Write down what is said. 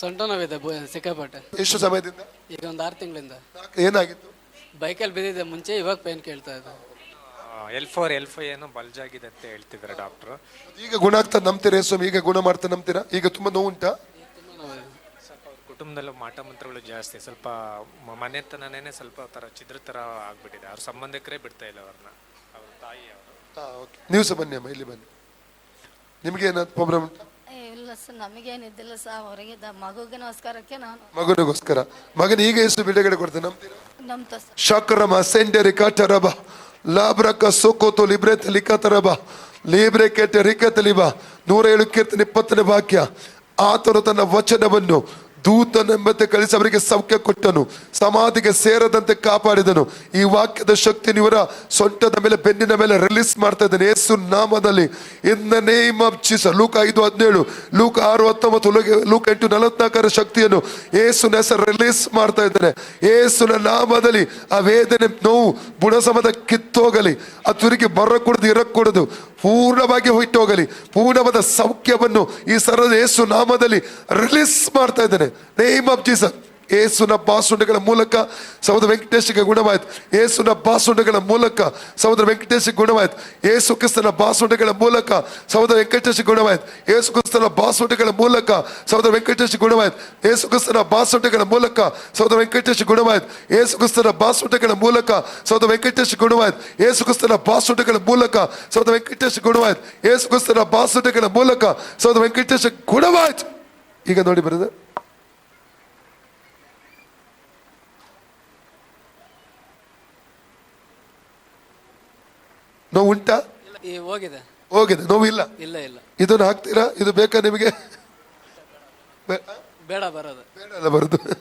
ಸೊಂಟ ನೋವಿದೆ ಬು- ಸಿಕ್ಕಾಪಟ್ಟೆ. ಎಷ್ಟು ಸಮಯದಿಂದ? ಈಗ ಒಂದು ಆರು ತಿಂಗಳಿಂದ. ಏನಾಗಿತ್ತು? ಬೈಕಲ್ಲಿ ಬಿದ್ದಿದೆ ಮುಂಚೆ ಇವಾಗ ಪೇನ್ ಕೇಳ್ತಾ ಇದೆ. ಎಲ್ ಫೋರ್ ಎಲ್ ಫೈ ಏನೋ ಬಲ್ಜ್ ಆಗಿದೆ ಅಂತ ಹೇಳ್ತಿದ್ದಾರೆ ಡಾಕ್ಟ್ರು ಈಗ ಗುಣ ಆಗ್ತಾ ನಂಬ್ತೀರಾ ಸ್ವಾಮಿ ಈಗ ಗುಣ ಮಾಡ್ತಾ ನಂಬ್ತೀರಾ? ಈಗ ತುಂಬಾ ನೋವು ಉಂಟಾ ನೋವಿದೆ ಸ್ವಲ್ಪ ಅವ್ರ ಕುಟುಂಬದಲ್ಲೂ ಮಾಟ ಮಂತ್ರಗಳು ಜಾಸ್ತಿ ಸ್ವಲ್ಪ ಮ- ಮನೆತನನೇ ಸ್ವಲ್ಪ ಥರ ಚಿದ್ರ ಥರ ಆಗ್ಬಿಟ್ಟಿದೆ. ಅವ್ರ ಸಂಬಂಧಿಕರೇ ಬಿಡ್ತಾ ಇಲ್ಲ ಅವ್ರನ್ನ. ಅವ್ರ ತಾಯಿ ಅವರು. ನೀವು ಸಹ ಬನ್ನಿ ಅಮ್ಮ ಇಲ್ಲಿ ಬನ್ನಿ. ನಿಮ್ಗೆ ಏನಾದ್ರು ಪ್ರಾಬ್ಲಮ್ ಉಂಟಾ? ಇಲ್ಲ ಸರ್ ನಮಗೇನಿದ್ದಿಲ್ಲ ಸರ್ ಅವರಿಗೆ ಮಗುವಿನೋಸ್ಕರಕ್ಕೆ ನಾನು. ಮಗನಿಗೋಸ್ಕರ. ಮಗನ ಈಗ ಎಷ್ಟು ಬಿಡುಗಡೆ ಕೊಡ್ತೇನೆ ಸರ್. ಶಕ್ರಮ ಸೆಂಡರಿ ಕಾಟರಬ ಲಾಬ್ರಕ ಸೋಕೋತು ಲಿಬ್ರೆ ಲಿಖತರಬ ಲಿಬ್ರೆ ಕೆಟ್ಟ ರಿಕತಲಿಬ ನೂರ ಏಳು ಕೀರ್ತನೆ ಇಪ್ಪತ್ತನೇ ವಾಕ್ಯ. ಆತನು ತನ್ನ ವಚನವನ್ನು ದೂತನೆಂಬಂತೆ ಕಳಿಸಿ ಅವರಿಗೆ ಸೌಖ್ಯ ಕೊಟ್ಟನು, ಸಮಾಧಿಗೆ ಸೇರದಂತೆ ಕಾಪಾಡಿದನು. ಈ ವಾಕ್ಯದ ಶಕ್ತಿ ಇವರ ಸೊಂಟದ ಮೇಲೆ, ಬೆನ್ನಿನ ಮೇಲೆ ರಿಲೀಸ್ ಮಾಡ್ತಾ ಇದ್ದಾನೆ. ಯೇಸು ನಾಮದಲ್ಲಿ ಇನ್ ನೇಮ್ ಆಫ್ ಚೀಸ ಲೂಕ ಐದು ಹದಿನೇಳು, ಲೂಕ ಆರು ಹತ್ತೊಂಬತ್ತು, ಲೂಕ- ಎಂಟು ನಲವತ್ನಾಲ್ಕರ ಶಕ್ತಿಯನ್ನು ಯೇಸುನ ಹೆಸರು ರಿಲೀಸ್ ಮಾಡ್ತಾ ಇದ್ದಾನೆ. ಯೇಸುನ ನಾಮದಲ್ಲಿ ಆ ವೇದನೆ ನೋವು ಬುಣಸಮದ ಕಿತ್ತೋಗಲಿ, ಆ ತುರಿಗೆ ಬರಕೂಡದು, ಇರಕೂಡದು, ಪೂರ್ಣವಾಗಿ ಹೋಗಲಿ ಪೂರ್ಣವಾದ ಸೌಖ್ಯವನ್ನು ಈ ಸರದ ಯೇಸು ನಾಮದಲ್ಲಿ ರಿಲೀಸ್ ಮಾಡ್ತಾ ಇದ್ದಾನೆ. ನೇಮ್ ಆಫ್ ಜೀಸಸ್ ಏಸುನ ಬಾಸುಂಡೆಗಳ ಮೂಲಕ ಸಹೋದರ ವೆಂಕಟೇಶಿಗೆ ಗುಣವಾಯ್ತು ಏಸುನ ಬಾಸುಂಡೆಗಳ ಮೂಲಕ ಸಹೋದರ ವೆಂಕಟೇಶಿಗೆ ಗುಣವಾಯ್ತು ಏಸು ಕ್ರಿಸ್ತನ ಬಾಸುಂಡೆಗಳ ಮೂಲಕ ಸಹೋದರ ವೆಂಕಟೇಶಿ ಗುಣವಾಯ್ತು ಏಸು ಕ್ರಿಸ್ತನ ಬಾಸುಂಡೆಗಳ ಮೂಲಕ ಸಹೋದರ ವೆಂಕಟೇಶಿ ಗುಣವಾಯ್ತು ಏಸು ಕ್ರಿಸ್ತನ ಬಾಸುಂಡೆಗಳ ಮೂಲಕ ಸಹೋದರ ವೆಂಕಟೇಶಿ ಗುಣವಾಯ್ತು ಏಸು ಕ್ರಿಸ್ತನ ಬಾಸುಂಡೆಗಳ ಮೂಲಕ ಸಹೋದರ ವೆಂಕಟೇಶಿ ಗುಣವಾಯ್ತು ಏಸು ಕ್ರಿಸ್ತನ ಬಾಸುಂಡೆಗಳ ಮೂಲಕ ಸಹೋದರ ವೆಂಕಟೇಶಿ ಗುಣವಾಯ್ತು ಏಸು ಕ್ರಿಸ್ತನ ಬಾಸುಂಡೆಗಳ ಮೂಲಕ ಸಹೋದರ ವೆಂಕಟೇಶಿ ಗುಣವಾಯ್ತು ಈಗ ನೋಡಿ ಬರೋದು ನೋವು ಉಂಟಾ? ಈ ಹೋಗಿದೆ. ಹೋಗಿದೆ ನೋವಿಲ್ಲ? ಇಲ್ಲ ಇಲ್ಲ. ಇದನ್ನು ಹಾಕ್ತೀರಾ? ಇದು ಬೇಕಾ ನಿಮಗೆ? ಬೇ- ಬೇಡ ಬರೋದು. ಬೇಡ ಅಲ್ಲ ಬರುದು.